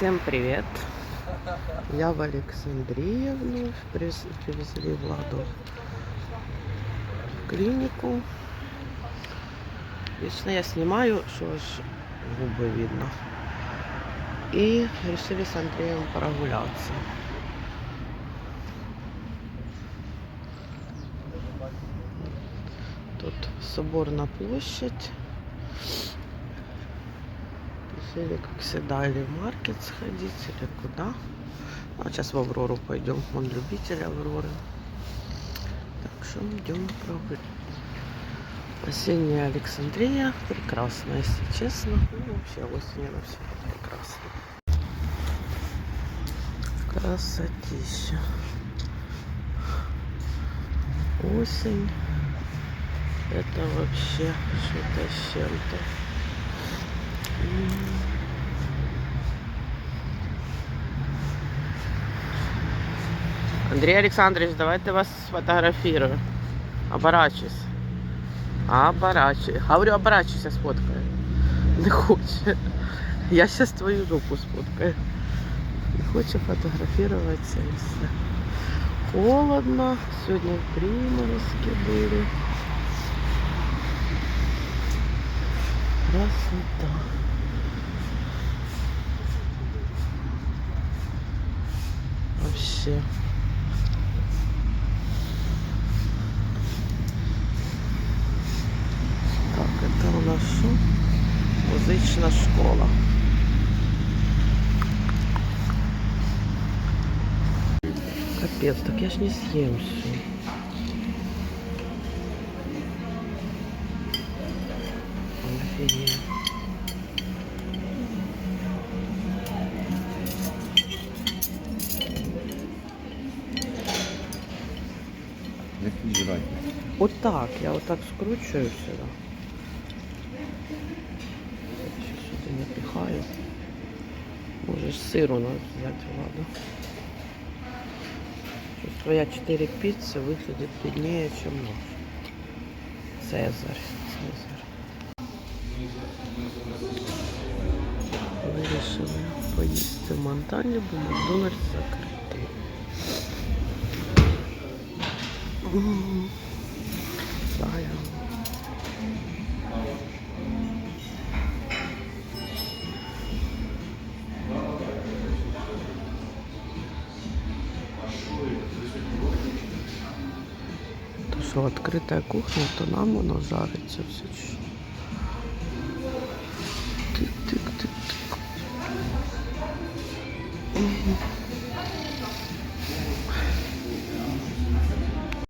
Всем привет! Я в Александрии вновь. Привез- Привезли Владу в клинику. Вечно я снимаю, что аж губы видно. И решили с Андреем прогуляться. Тут Соборная площадь. Решили, как всегда, или в маркет сходить, или куда. А сейчас в Аврору пойдем. Он любитель Авроры. Так что идем прогуляться. Осенняя Александрия. Прекрасно, если честно. Ну, вообще осень она все прекрасно. Красотища. Осень. Это вообще что-то с чем-то. М. Андрей Александрович, давайте вас сфотографирую. Оборачивайся. Оборачивайся. Говорю, оборачивайся, сфоткаю. Не хоче. Я сейчас твою руку сфоткаю. Не хоче фотографироваться и все. Холодно. Сегодня приморозки были. Красота. Вообще. Так, это у нас що? Музична школа. Капец, так я ж не съем все. Офигеть. Так, я вот так скручиваю сюда. Сейчас сюда напихаю. Можешь сыр у нас взять, ладно. Что твоя 4 пиццы выглядит беднее, чем наш. Цезарь. Цезарь. Вирішили поїсти в Монталі, бо Макдональдс закритий. Що відкрита кухня, то нам воно жариться все. Тик-тик-тик-тик.